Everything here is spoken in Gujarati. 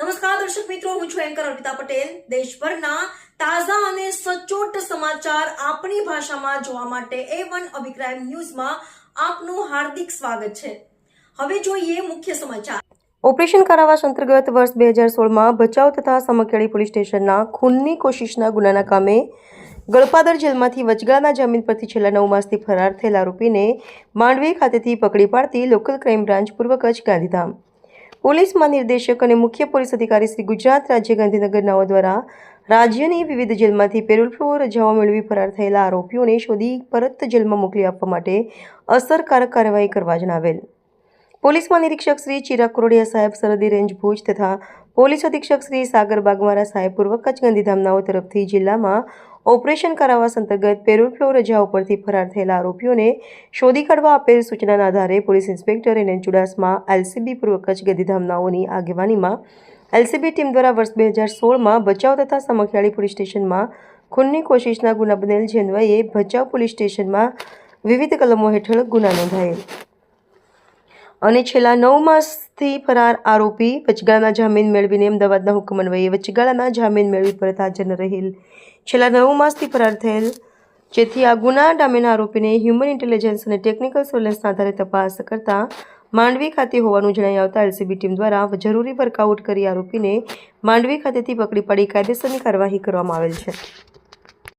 નમસ્કાર, દર્શક મિત્રો, હું છું એન્કર અર્પિતા પટેલ. દેશભરના તાજા અને સચોટ સમાચાર આપણી ભાષામાં જોવા માટે એ વન અભિપ્રાય ન્યૂઝમાં આપનું હાર્દિક સ્વાગત છે. હવે જોઈએ મુખ્ય સમાચાર. ઓપરેશન કારાવાસ અંતર્ગત વર્ષ બે હજાર સોળમાં ભચાઉ તથા સમખેડી પોલીસ સ્ટેશનના ખૂનની કોશિશના ગુનાના કામે ગળપાદર જેલમાંથી વચગાળાના જામીન પરથી છેલ્લા નવ માસથી ફરાર થયેલા આરોપીને માંડવી ખાતેથી પકડી પાડતી લોકલ ક્રાઇમ બ્રાન્ચ પૂર્વ કચ્છ ગાંધીધામ. પોલીસ મહાનિર્દેશક અને મુખ્ય પોલીસ અધિકારી શ્રી ગુજરાત રાજ્ય ગાંધીનગરનાઓ દ્વારા રાજ્યની વિવિધ જેલમાંથી પેરોલ ફ્લો રજાઓ મેળવી ફરાર થયેલા આરોપીઓને શોધી પરત જેલમાં મોકલી આપવા માટે અસરકારક કાર્યવાહી કરવા જણાવેલ. પોલીસ મહાનિરીક્ષક શ્રી ચિરાગ કોરોડિયા સાહેબ સરહદી રેન્જ ભુજ તથા પોલીસ અધિક્ષક શ્રી સાગર બાગમારા સાહેબ પૂર્વ કચ્છ ગાંધીધામનાઓ તરફથી જિલ્લામાં ઓપરેશન કરાવવા અંતર્ગત પેરોલ ફ્લો રજા ઉપરથી ફરાર થયેલા આરોપીઓને શોધી કાઢવા આપેલ સૂચનાના આધારે police inspector N Chudasama, LCB પૂર્વ કચ્છ ગાંધીધામનાઓની આગેવાનીમાં એલસીબી ટીમ દ્વારા વર્ષ બે હજાર સોળમાં ભચાઉ તથા સમખિયાળી પોલીસ સ્ટેશનમાં ખૂનની કોશિશના ગુના બનેલ જે અન્વયે ભચાઉ પોલીસ સ્ટેશનમાં વિવિધ કલમો હેઠળ ગુના નોંધાયેલ. અને છેલ્લા નવ માસથી ફરાર આરોપી વચગાળાના જામીન મેળવીને અમદાવાદના હુકમ અન્વયે વચગાળાના જામીન મેળવી પરત હાજર રહેલ. છેલ્લા નવ માસથી ફરાર થયેલ જેથી આ ગુના ડામેના આરોપીને હ્યુમન ઇન્ટેલિજન્સ અને ટેકનિકલ સર્વેલન્સના આધારે તપાસ કરતા માંડવી ખાતે હોવાનું જણાઈ આવતા એલસીબી ટીમ દ્વારા જરૂરી વર્કઆઉટ કરી આરોપીને માંડવી ખાતેથી પકડી પાડી કાયદેસરની કાર્યવાહી કરવામાં આવેલ છે.